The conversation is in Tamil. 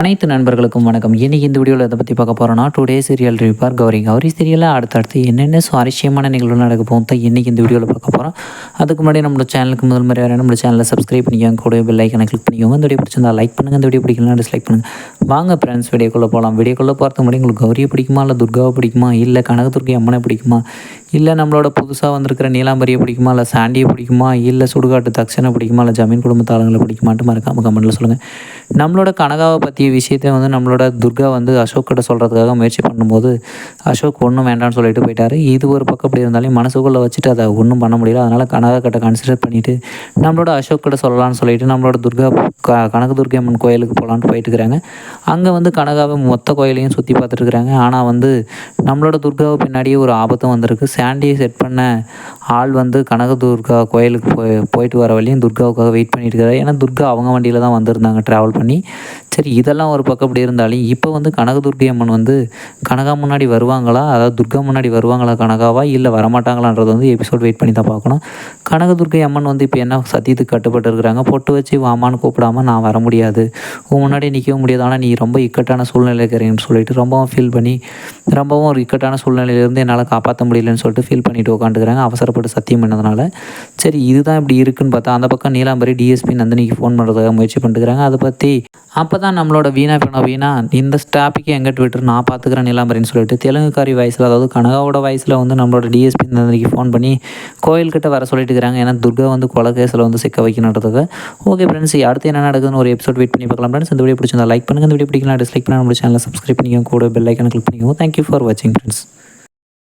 அனைத்து நண்பர்களுக்கும் வணக்கம். இன்னைக்கு இந்த வீடியோவில் இதை பற்றி பார்க்க போகிறோம்னா டே சீரியல் ரிப்பார் கௌரி கௌரி சீரியலில் அடுத்தடுத்து என்னென்ன சுவாரஸ்யமான நிகழ்வு நடக்க போகும் தான் இன்றைக்கி இந்த வீடியோவில் பார்க்க போகிறோம் அதுக்கு முன்னாடி நம்மளோட சேனலுக்கு முதல் முறை வர நம்மளோட சேனலை சப்ஸ்கிரைப் பண்ணிக்கோங்க. கூட பெல் ஐக்கனை கிளிக் பண்ணிக்கோங்க. இந்த வீடியோ பிடிச்சிருந்தா லைக் பண்ணுங்கள் இந்த வீடியோ பிடிக்கலாம் டிஸ்லைக் பண்ணுங்கள் வாங்க ஃப்ரெண்ட்ஸ் வீடியோக்குள்ளே போகலாம் வீடியோக்குள்ளே போகிறதுக்கு முன்னாடி உங்களுக்கு கௌரியை பிடிக்குமா? இல்லை துர்காவை பிடிக்குமா? இல்லை கனகதுர்கை அம்மனை பிடிக்குமா? இல்லை நம்மளோட புதுசாக வந்திருக்கிற நீலாம்பரியை பிடிக்குமா இல்லை சாண்டியை பிடிக்குமா இல்லை சுடுகாட்டு தக்ஷனை பிடிக்குமா இல்லை ஜமீன் குடும்பத்தாளங்களை பிடிக்குமான்ட்டு மறக்காமல் கமெண்ட்டில் சொல்லுங்கள் நம்மளோட கனகாவை பற்றிய விஷயத்தை வந்து நம்மளோட துர்கா வந்து அசோக் கிட்ட சொல்கிறதுக்காக முயற்சி பண்ணும்போது அசோக் ஒன்றும் வேண்டாம்னு சொல்லிட்டு போயிட்டார். இது ஒரு பக்கம் அப்படி இருந்தாலும் மனசுக்குள்ளே வச்சுட்டு அதை ஒன்றும் பண்ண முடியல. அதனால் கனகா கிட்ட கன்சிடர் பண்ணிவிட்டு நம்மளோட அசோக் கிட்ட சொல்லலாம்னு சொல்லிட்டு நம்மளோட துர்கா க கனகதுர்கை அம்மன் கோயிலுக்கு போகலான்ட்டு போயிட்டு இருக்கிறாங்க அங்கே வந்து கனகாவை மொத்த கோயிலையும் சுற்றி பார்த்துட்டுருக்குறாங்க. ஆனால் வந்து நம்மளோட துர்காவை பின்னாடியே ஒரு ஆபத்தும் வந்திருக்கு. சாண்டியை செட் பண்ண ஆள் வந்து கனகதுர்கா கோயிலுக்கு போய் போயிட்டு வர வழியும் துர்காவுக்காக வெயிட் பண்ணிட்டு இருக்காரு. ஏன்னா துர்கா அவங்க வண்டியில் தான் வந்திருந்தாங்க. ட்ராவல் பண்ணி சரி இதெல்லாம் ஒரு பக்கம் அப்படி இருந்தாலும் இப்போ வந்து கனகதுர்கை அம்மன் வந்து கனகா முன்னாடி வருவாங்களா? அதாவது துர்கா முன்னாடி வருவாங்களா கனகாவா? இல்லை வரமாட்டாங்களான்றது வந்து எபிசோட் வெயிட் பண்ணி தான் பார்க்கணும். கனகதுர்கை அம்மன் வந்து இப்போ என்ன சத்தியத்துக்கு கட்டுப்பட்டு இருக்கிறாங்க? பொட்டு வச்சு வாமான்னு கூப்பிடாம நான் வர முடியாது. உன் முன்னாடி நிற்கவும் முடியாது. ஆனால் நீ ரொம்ப இக்கட்டான சூழ்நிலை இருக்கிறீங்கன்னு சொல்லிட்டு ரொம்பவும் ஃபீல் பண்ணி ரொம்பவும் ஒரு இக்கட்டான சூழ்நிலையிலேருந்து என்னால் காப்பாற்ற முடியலன்னு சொல்லிட்டு ஃபீல் பண்ணிட்டு உட்காந்துக்கிறாங்க அவசரப்பட்டு சத்தியம் பண்ணதுனால. சரி இதுதான் இப்படி இருக்குன்னு பார்த்தா அந்த பக்கம் நீலாம்பரி டிஎஸ்பி நந்தினிக்கு ஃபோன் பண்ணுறதுக்காக முயற்சி பண்ணுறாங்க அதை பற்றி அப்போ தான் நம்மளோட வீணா பண்ண வீணா. இந்த டாப்பிக்கை எங்கிட்ட ட்விட்டர் நான் பார்த்துக்கிறேன் நிலாம்பரின்னு சொல்லிட்டு. தெலுங்குக்காரி வயசில் அதாவது கனகாவோட வயசில் வந்து நம்மளோட டிஎஸ்பி நந்தினிக்கு ஃபோன் பண்ணி கோயில்கிட்ட வர சொல்லிட்டு இருக்கிறாங்க. ஏன்னா துர்கா வந்து கொலை கேஸில் வந்து சிக்க வைக்கணுன்றதுக்கு. ஓகே ஃப்ரெண்ட்ஸ் அடுத்து என்ன நடக்குதுன்னு ஒரு எபிசோட் வெயிட் பண்ணி பார்க்கலாம் ஃப்ரெண்ட்ஸ் இந்த வீடியோ பிடிச்சிருந்தா லைக் பண்ணுங்கள் இந்த வீடியோ பிடிக்கலாம் டிஸ்லைக் பண்ணி நம்ம சேனலை சப்ஸ்கிரைப் பண்ணிக்கோங்க. கூட பெல் ஐக்கான கிளிக் பண்ணிக்கோங்க. தேங்க்யூ ஃபார் வாட்சிங் ஃப்ரெண்ட்ஸ்